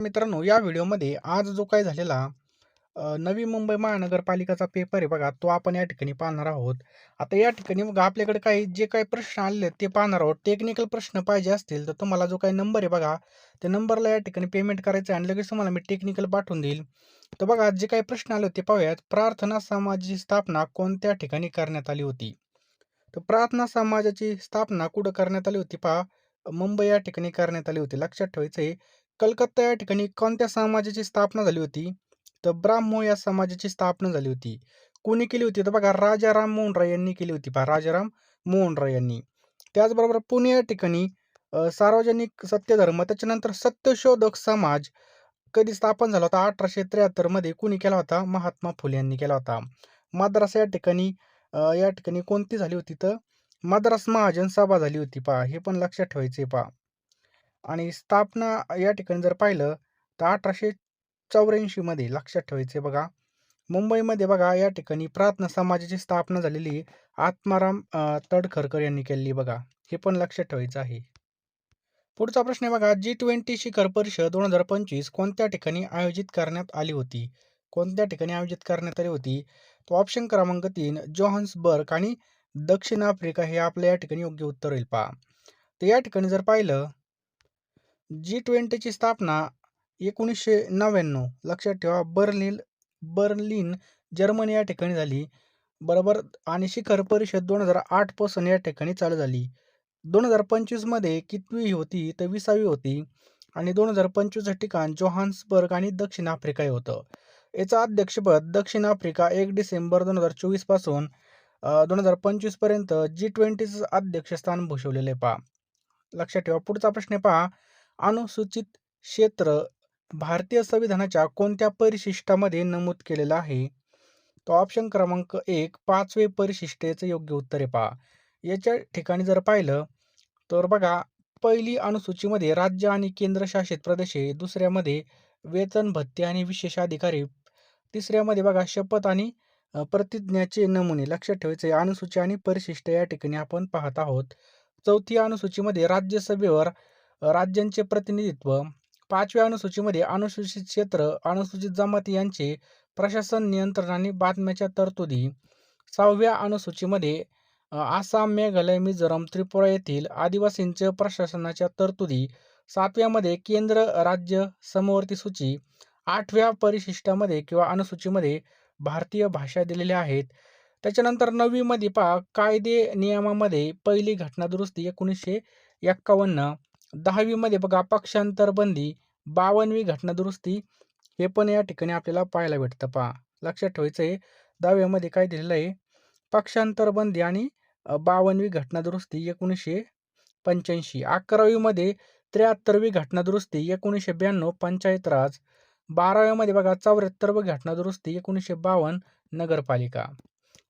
मित्रांनो, या व्हिडिओमध्ये आज जो काही झालेला नवी मुंबई महानगरपालिकाचा पेपर आहे बघा, तो आपण या ठिकाणी पाहणार आहोत. आता या ठिकाणी बघा आपल्याकडे काही जे काही प्रश्न आलेले आहेत ते पाहणार आहोत. टेक्निकल प्रश्न पाहिजे असतील तर तुम्हाला जो काही नंबर आहे बघा, त्या नंबरला या ठिकाणी पेमेंट करायचं आहे आणि लगेच तुम्हाला मी टेक्निकल पाठवून देईल. तर बघा जे काही प्रश्न आले होते पाहूयात. प्रार्थना समाजाची स्थापना कोणत्या ठिकाणी करण्यात आली होती? तर प्रार्थना समाजाची स्थापना कुठं करण्यात आली होती पहा, मुंबई या ठिकाणी करण्यात आली होती. लक्षात ठेवायचं आहे. कलकत्ता या ठिकाणी कोणत्या समाजाची स्थापना झाली होती? तर ब्राह्मो या समाजाची स्थापना झाली होती. कोणी केली होती? तर बघा राजाराम मोहन राय यांनी केली होती पहा, राजाराम मोहन राय यांनी. त्याचबरोबर पुणे या ठिकाणी सार्वजनिक सत्यधर्म त्याच्यानंतर सत्यशोधक समाज कधी स्थापन झाला होता? अठराशे त्र्याहत्तरमध्ये कुणी केला होता? महात्मा फुले यांनी केला होता. मद्रास या ठिकाणी या ठिकाणी कोणती झाली होती? तर मद्रास महाजन सभा झाली होती पहा, हे पण लक्षात ठेवायचे पहा. आणि स्थापना या ठिकाणी जर पाहिलं तर अठराशे चौऱ्याऐंशीमध्ये लक्षात ठेवायचे बघा. मुंबईमध्ये बघा या ठिकाणी प्रार्थना समाजाची स्थापना झालेली आत्माराम तडखरकर यांनी केलेली बघा. हे पण लक्षात ठेवायचं आहे. पुढचा प्रश्न आहे बघा, जी20 शिखर परिषद 2025 कोणत्या ठिकाणी आयोजित करण्यात आली होती? कोणत्या ठिकाणी आयोजित करण्यात आली होती? तो ऑप्शन क्रमांक तीन जोहान्सबर्ग आणि दक्षिण आफ्रिका हे आपलं या ठिकाणी योग्य उत्तर होईल पहा. तर या ठिकाणी जर पाहिलं जी20ची स्थापना 1999 लक्षात ठेवा बर्लिन बर्लिन जर्मनी या ठिकाणी झाली. बरोबर आणि शिखर परिषद दोन हजार आठपासून या ठिकाणी चालू झाली. दोन हजार पंचवीसमध्ये कितवी होती? तर 20वी होती आणि 2025चं ठिकाण जोहान्सबर्ग आणि दक्षिण आफ्रिका हे होतं. याचं अध्यक्षपद दक्षिण आफ्रिका एक डिसेंबर दोन हजार चोवीसपासून दोन हजार पंचवीसपर्यंत जी ट्वेंटीचं अध्यक्षस्थान भूषवलेलं आहे पहा. लक्षात ठेवा. पुढचा प्रश्न आहे पहा, अनुसूचित क्षेत्र भारतीय संविधानाच्या कोणत्या परिशिष्टामध्ये नमूद केलेलं आहे? तो ऑप्शन क्रमांक एक पाचवे परिशिष्टेचं योग्य उत्तर आहे पहा. याच्या ठिकाणी जर पाहिलं तर बघा पहिली अनुसूचीमध्ये राज्य आणि केंद्रशासित प्रदेश आहे. दुसऱ्यामध्ये वेतन, भत्ते आणि विशेष अधिकारी. तिसऱ्यामध्ये बघा शपथ आणि प्रतिज्ञाचे नमुने. लक्षात ठेवायचे अनुसूची आणि परिशिष्ट या ठिकाणी आपण पाहत आहोत. चौथी अनुसूचीमध्ये राज्यसभेवर राज्यांचे प्रतिनिधित्व. पाचव्या अनुसूचीमध्ये अनुसूचित क्षेत्र, अनुसूचित जमाती यांचे प्रशासन नियंत्रण आणि बातम्याच्या तरतुदी. सहाव्या अनुसूचीमध्ये आसाम, मेघालय, मिझोराम, त्रिपुरा येथील आदिवासींचे प्रशासनाच्या तरतुदी. सातव्यामध्ये केंद्र राज्य समवर्ती सूची. आठव्या परिशिष्टामध्ये किंवा अनुसूचीमध्ये भारतीय भाषा दिलेल्या आहेत. त्याच्यानंतर नववीमध्ये पहा कायदे नियमामध्ये पहिली घटना दुरुस्ती 1951. दहावीमध्ये बघा पक्षांतर बंदी. 52वी घटना दुरुस्ती. हे पण या ठिकाणी आपल्याला पाहायला भेटतं पहा. लक्षात ठेवायचं आहे. 10व्यामध्ये काय दिलेलं आहे? पक्षांतर बंदी आणि बावनवी घटना दुरुस्ती 1985. 11वीमध्ये 73वी घटना दुरुस्ती 1992 पंचायत राज. 12व्यामध्ये बघा 74वी घटना दुरुस्ती 1952 नगरपालिका.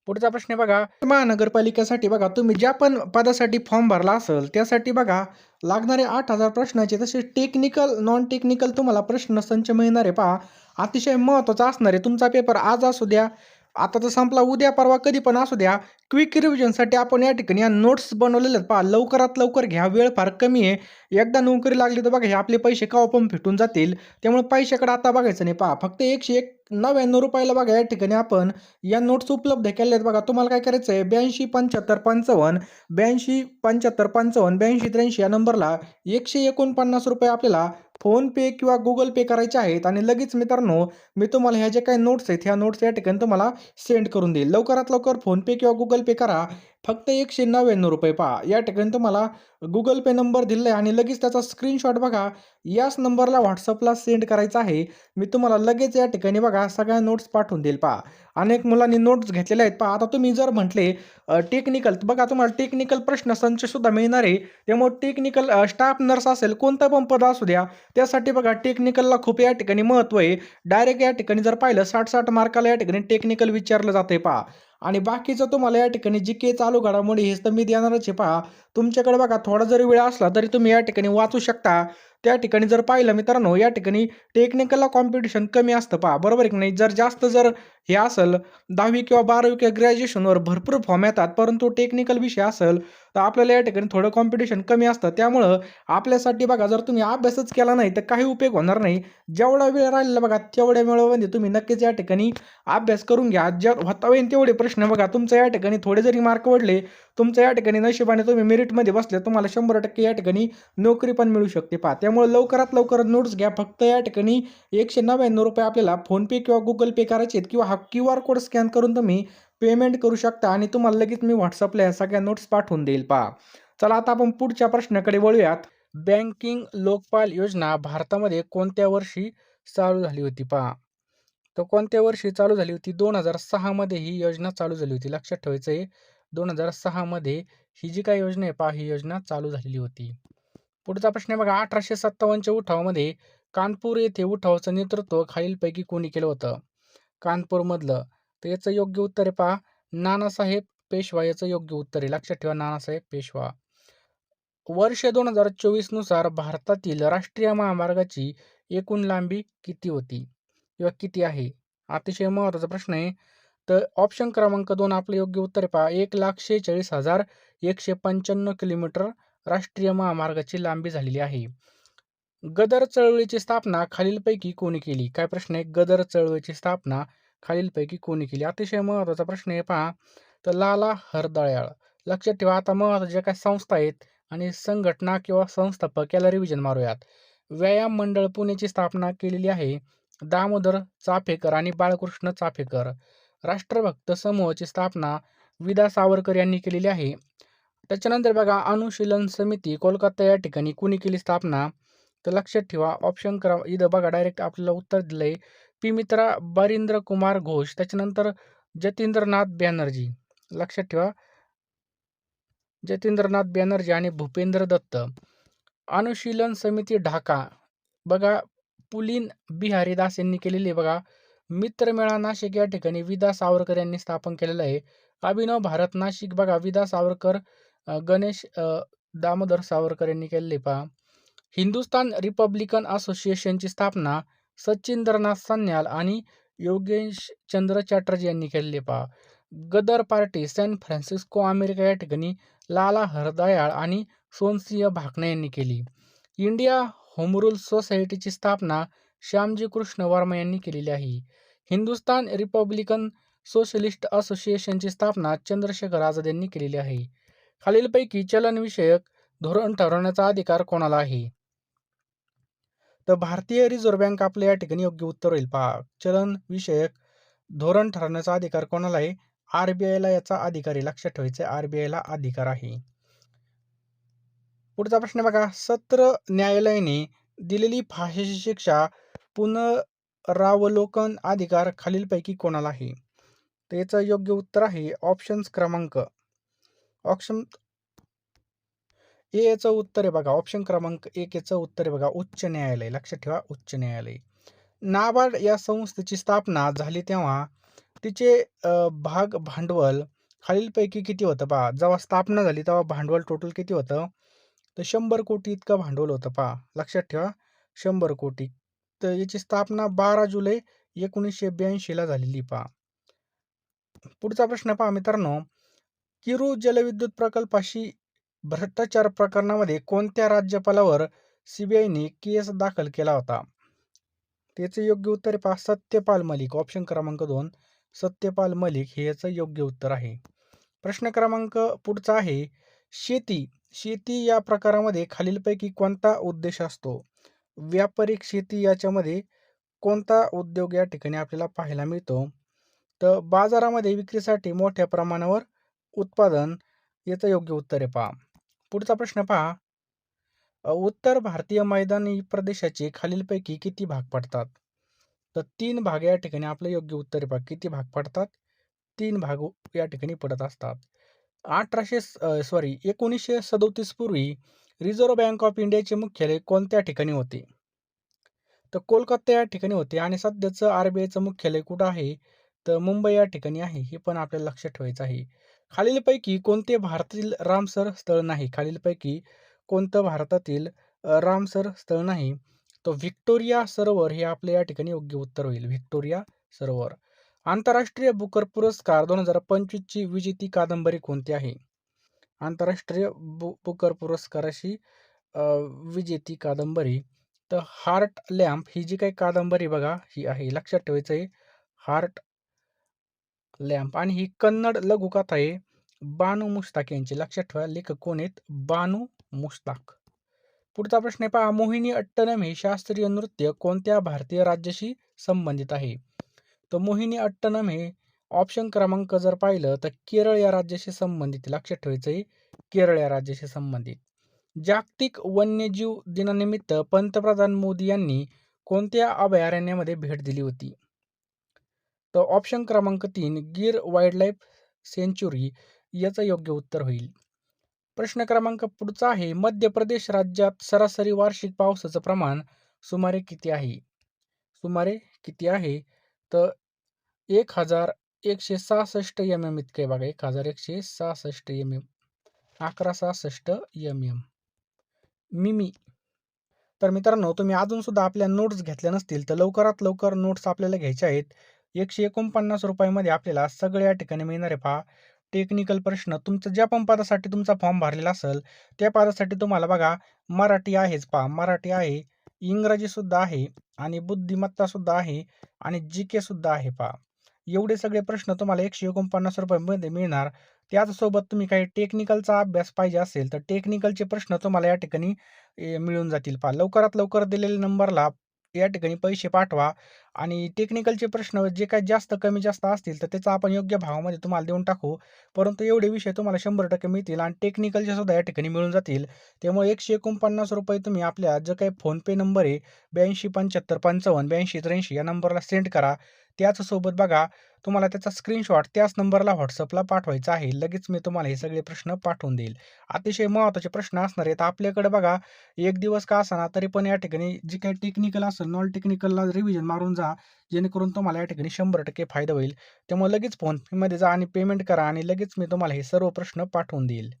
पुढचा प्रश्न बघा, महानगरपालिकेसाठी बघा तुम्ही ज्या पण पदासाठी फॉर्म भरला असेल त्यासाठी बघा लागणारे आठ हजार प्रश्नाचे तसेच टेक्निकल, नॉन टेक्निकल तुम्हाला प्रश्न संच मिळणारे पहा. अतिशय महत्त्वाचा असणार आहे. तुमचा पेपर आज असू द्या, आता तर संपला उद्या परवा कधी पण असू द्या. क्विक रिव्हिजनसाठी आपण या ठिकाणी या नोट्स बनवलेल्या आहेत पहा. लवकरात लवकर घ्या. वेळ फार कमी आहे. एकदा नोकरी लागली तर बघा हे आपले पैसे केव्हा पण फिटून जातील. त्यामुळे पैशाकडे आता बघायचं नाही पहा. फक्त एकशे एक नव्याण्णव रुपयाला बघा या ठिकाणी आपण या नोट्स उपलब्ध केल्या आहेत बघा. तुम्हाला काय करायचं आहे 82 75 55 82 75 55 82 83 या नंबरला ₹149 आपल्याला फोनपे किंवा गुगल पे करायचे आहेत आणि लगेच मित्रांनो मी तुम्हाला ह्या ज्या काही नोट्स आहेत ह्या नोट्स या ठिकाणी तुम्हाला सेंड करून देईल. लवकरात लवकर फोनपे किंवा गुगल पे करा. फक्त ₹199 पहा. या ठिकाणी तुम्हाला गुगल पे नंबर दिला आहे आणि लगेच त्याचा स्क्रीनशॉट बघा याच नंबरला व्हॉट्सअपला सेंड करायचा आहे. मी तुम्हाला लगेच या ठिकाणी बघा सगळ्या नोट्स पाठवून देईल पहा. अनेक मुलांनी नोट्स घेतलेल्या आहेत पहा. आता तुम्ही जर म्हटले टेक्निकल बघा तुम्हाला टेक्निकल प्रश्न संचसुद्धा मिळणार आहे. त्यामुळे टेक्निकल स्टाफ नर्स असेल कोणतं पण पद असू द्या त्यासाठी बघा टेक्निकलला खूप या ठिकाणी महत्त्व आहे. डायरेक्ट या ठिकाणी जर पाहिलं साठ साठ मार्काला या ठिकाणी टेक्निकल विचारलं जातंय पहा. आणि बाकीचं तुम्हाला या ठिकाणी जी-के चालू घडामोडी हेच तर मी देणारच आहे पहा. तुमच्याकडे बघा थोडा जरी वेळ असला तरी तुम्ही या ठिकाणी वाचू शकता. त्या ठिकाणी जर पाहिलं मित्रांनो या ठिकाणी टेक्निकलला कॉम्पिटिशन कमी असतं पहा. बरोबर आहे की नाही? जर जास्त जर हे असेल दहावी किंवा बारावी किंवा ग्रॅज्युएशनवर भरपूर फॉर्म येतात परंतु टेक्निकल विषय असेल तर आपल्याला या ठिकाणी थोडं कॉम्पिटिशन कमी असतं. त्यामुळं आपल्यासाठी बघा जर तुम्ही अभ्यासच केला नाही तर काही उपयोग होणार नाही. जेवढा वेळ राहिलेला बघा तेवढ्या वेळामध्ये तुम्ही नक्कीच या ठिकाणी अभ्यास करून घ्या. जर होता होईल तेवढे प्रश्न बघा तुमचं या ठिकाणी थोडे जरी मार्क वाढले तुमचं या ठिकाणी नशिबाने तुम्ही मेरिटमध्ये बसले तुम्हाला शंभर टक्के या ठिकाणी नोकरी पण मिळू शकते. पहा त्यामुळे लवकरात लवकर नोट्स घ्या. फक्त या ठिकाणी एकशे नव्याण्णव रुपये आपल्याला फोनपे किंवा गुगल पे करायचे आहेत किंवा हा क्यू आर कोड स्कॅन करून तुम्ही पेमेंट करू शकता आणि तुम्हाला लगेच मी व्हॉट्सअपला ह्या सगळ्या नोट्स पाठवून देईल. पहा चला आता आपण पुढच्या प्रश्नाकडे वळूयात. बँकिंग लोकपाल योजना भारतामध्ये कोणत्या वर्षी चालू झाली होती? पहा तर कोणत्या वर्षी चालू झाली होती? दोन हजार सहामध्ये ही योजना चालू झाली होती. लक्षात ठेवायचं आहे. दोन हजार सहामध्ये ही जी काही योजना आहे पहा ही योजना चालू झालेली होती. पुढचा प्रश्न आहे बघा अठराशे सत्तावन्नच्या उठावामध्ये कानपूर येथे उठावाचं नेतृत्व खालीलपैकी कोणी केलं होतं? कानपूरमधलं. तर याचं योग्य उत्तर आहे पहा नानासाहेब पेशवा. याचं योग्य उत्तर आहे. लक्षात ठेवा नानासाहेब पेशवा. वर्ष दोन हजार चोवीसनुसार भारतातील राष्ट्रीय महामार्गाची एकूण लांबी किती होती? किंवा किती आहे? अतिशय महत्त्वाचा प्रश्न आहे. तर ऑप्शन क्रमांक दोन आपलं योग्य उत्तर पहा. एक लाख शेहेचाळीस हजार एकशे पंच्याण्णव किलोमीटर राष्ट्रीय महामार्गाची लांबी झालेली आहे. गदर चळवळीची स्थापना खालीलपैकी कोणी केली? काय प्रश्न आहे? गदर चळवळीची स्थापना खालीलपैकी कोणी केली? अतिशय महत्त्वाचा प्रश्न आहे पहा. तर लाला हरदळ्याळ लक्षात ठेवा आता महत्त्वाच्या ज्या काही संस्था आहेत आणि संघटना किंवा संस्थापक याला रिव्हिजन मारूयात. व्यायाम मंडळ पुणेची स्थापना केलेली आहे. दामोदर चाफेकर आणि बाळकृष्ण चाफेकर. राष्ट्रभक्त समूहाची स्थापना विदा सावरकर यांनी केलेली आहे. त्याच्यानंतर बघा अनुशीलन समिती कोलकाता या ठिकाणी कुणी केली स्थापना? तर लक्षात ठेवा ऑप्शन करा. इथं बघा डायरेक्ट आपल्याला उत्तर दिलंय. पी. मित्रा बरिंद्र कुमार घोष त्याच्यानंतर जतींद्रनाथ बॅनर्जी. लक्षात ठेवा. जतींद्रनाथ बॅनर्जी आणि भूपेंद्र दत्त. अनुशीलन समिती ढाका. बघा पुलीन बिहारी दास यांनी केलेली बघा. मित्रमेळा नाशिक या ठिकाणी विदा सावरकर यांनी स्थापन केलेलं आहे. अभिनव भारत नाशिक बघा विदा सावरकर गणेश दामोदर सावरकर यांनी केलेले पहा. हिंदुस्तान रिपब्लिकन असोसिएशनची स्थापना सचिंद्रनाथ सन्याल आणि योगेश चंद्र चॅटर्जी यांनी केलेले पहा. Ghadar party San Francisco America या ठिकाणी लाला हरदयाळ आणि सोनसिंह भाकणे यांनी केली. इंडिया होमरूल सोसायटीची स्थापना श्यामजी कृष्ण वर्मा यांनी केलेली आहे. हिंदुस्तान रिपब्लिकन सोशलिस्ट असोसिएशनची स्थापना चंद्रशेखर आझाद यांनी केलेली आहे. खालीलपैकी चलनविषयक धोरण ठरवण्याचा अधिकार कोणाला आहे? तर भारतीय रिझर्व्ह बँक आपल्या या ठिकाणी योग्य उत्तर होईल. पहा चलन विषयक धोरण ठरवण्याचा अधिकार कोणाला आहे? आरबीआयला याचा अधिकार आहे. लक्षात ठेवायचं आरबीआयला अधिकार आहे. पुढचा प्रश्न बघा सत्र न्यायालयाने दिलेली फाशीची शिक्षा पुनरावलोकन अधिकार खालीलपैकी कोणाला आहे? तर याचं योग्य उत्तर आहे ऑप्शन्स क्रमांक. ऑप्शन ए याचं उत्तर आहे बघा. ऑप्शन क्रमांक एक याचं उत्तर आहे बघा. उच्च न्यायालय. लक्षात ठेवा उच्च न्यायालय. नाबार्ड या संस्थेची स्थापना झाली तेव्हा तिचे भाग भांडवल खालीलपैकी किती होतं पहा? जेव्हा स्थापना झाली तेव्हा भांडवल टोटल किती होतं? तर शंभर कोटी इतकं भांडवल होतं पहा. लक्षात ठेवा शंभर कोटी. तर याची स्थापना बारा जुलै एकोणीसशे ब्याऐंशीला झालेली पहा. पुढचा प्रश्न पहा मित्रांनो. किरू जलविद्युत प्रकल्पाशी भ्रष्टाचार प्रकरणामध्ये कोणत्या राज्यपालावर सीबीआयने केस दाखल केला होता? त्याचं योग्य उत्तर पहा सत्यपाल मलिक. ऑप्शन क्रमांक दोन सत्यपाल मलिक हे याचं योग्य उत्तर आहे. प्रश्न क्रमांक पुढचा आहे. शेती शेती या प्रकारामध्ये खालीलपैकी कोणता उद्देश असतो? व्यापारिक शेती याच्यामध्ये कोणता उद्योग या ठिकाणी आपल्याला पाहायला मिळतो? तर बाजारामध्ये विक्रीसाठी मोठ्या प्रमाणावर उत्पादन याचं योग्य उत्तर आहे पहा. पुढचा प्रश्न पहा. उत्तर भारतीय मैदानी प्रदेशाचे खालीलपैकी किती भाग पडतात? तर तीन भाग या ठिकाणी आपलं योग्य उत्तर पहा. किती भाग पडतात? तीन भाग या ठिकाणी पडत असतात. अठराशे सॉरी एकोणीसशे सदोतीस पूर्वी रिझर्व्ह बँक ऑफ इंडियाचे मुख्यालय कोणत्या ठिकाणी होते तर कोलकाता या ठिकाणी होते आणि सध्याचं आर बी आयचं मुख्यालय कुठं आहे तर मुंबई या ठिकाणी आहे हे पण आपल्याला लक्षात ठेवायचं आहे खालीलपैकी कोणते भारतातील रामसर स्थळ नाही खालीलपैकी कोणतं भारतातील रामसर स्थळ नाही. तर व्हिक्टोरिया सरोवर हे आपल्या या ठिकाणी योग्य उत्तर होईल. व्हिक्टोरिया सरोवर. आंतरराष्ट्रीय बुकर पुरस्कार दोन हजार पंचवीसची विजेती कादंबरी कोणती आहे? आंतरराष्ट्रीय बु बुकर पुरस्काराशी विजेती कादंबरी तर हार्ट लॅम्प ही जी काही कादंबरी बघा ही आहे. लक्षात ठेवायचं आहे हार्ट लॅम्प आणि ही कन्नड लघुकथा आहे. बानू मुश्ताक यांची. लक्षात ठेवा लेखक कोण आहेत? बानू मुश्ताक. पुढचा प्रश्न आहे पहा मोहिनी अट्टनम हे शास्त्रीय नृत्य कोणत्या भारतीय राज्याशी संबंधित आहे? तर मोहिनी अट्टनम हे ऑप्शन क्रमांक जर पाहिलं तर केरळ या राज्याशी संबंधित लक्षात ठेवायचं आहे केरळ या राज्याशी संबंधित. जागतिक वन्यजीव दिनानिमित्त पंतप्रधान मोदी यांनी कोणत्या अभयारण्यामध्ये भेट दिली होती? तर ऑप्शन क्रमांक तीन गीर वाईल्डलाईफ सेंच्युरी याचं योग्य उत्तर होईल. प्रश्न क्रमांक पुढचा आहे मध्य प्रदेश राज्यात सरासरी वार्षिक पावसाचं प्रमाण सुमारे किती आहे? सुमारे किती आहे? तर एक हजार एकशे सहासष्ट एम एम इतके बघा. एक हजार एकशे सहासष्ट एम एम. अकरा सहासष्ट एम एम. मिमी. तर मित्रांनो तुम्ही अजून सुद्धा आपल्या नोट्स घेतल्या नसतील तर लवकरात लवकर नोट्स आपल्याला घ्यायच्या आहेत. एकशे एकोणपन्नास रुपयामध्ये आपल्याला सगळ्या ठिकाणी मिळणार आहे पहा. टेक्निकल प्रश्न तुमचं ज्या पण पदासाठी तुमचा फॉर्म भरलेला असेल त्या पदासाठी तुम्हाला बघा मराठी आहेच पहा. मराठी आहे, इंग्रजीसुद्धा आहे आणि बुद्धिमत्तासुद्धा आहे आणि जी केसुद्धा आहे पहा. एवढे सगळे प्रश्न तुम्हाला एकशे एकोणपन्नास रुपयामध्ये मिळणार. त्याचसोबत तुम्ही काही टेक्निकलचा अभ्यास पाहिजे असेल तर टेक्निकलचे प्रश्न तुम्हाला या ठिकाणी मिळून जातील पहा. लवकरात लवकर दिलेल्या नंबरला या ठिकाणी पैसे पाठवा आणि टेक्निकलचे प्रश्न जे काही जास्त कमी जास्त असतील तर त्याचा आपण योग्य भावामध्ये तुम्हाला देऊन टाकू. परंतु एवढे विषय तुम्हाला 100% मिळतील आणि टेक्निकलचे सुद्धा या ठिकाणी मिळून जातील. त्यामुळे एकशे एकोणपन्नास रुपये तुम्ही आपल्या जो काही फोनपे नंबर आहे 827555 या नंबरला सेंड करा. त्याचसोबत बघा तुम्हाला त्याचा स्क्रीनशॉट त्याच नंबरला व्हॉट्सअपला पाठवायचा आहे. लगेच मी तुम्हाला हे सगळे प्रश्न पाठवून देईल. अतिशय महत्त्वाचे प्रश्न असणार आहेत. आपल्याकडे बघा एक दिवस का असणार तरी पण या ठिकाणी जे काही टेक्निकल असेल नॉन टेक्निकलला रिव्हिजन मारून जा. जेणेकरून तुम्हाला या ठिकाणी 100% फायदा होईल. त्यामुळे लगेच फोनपेमध्ये जा आणि पेमेंट करा आणि लगेच मी तुम्हाला हे सर्व प्रश्न पाठवून देईल.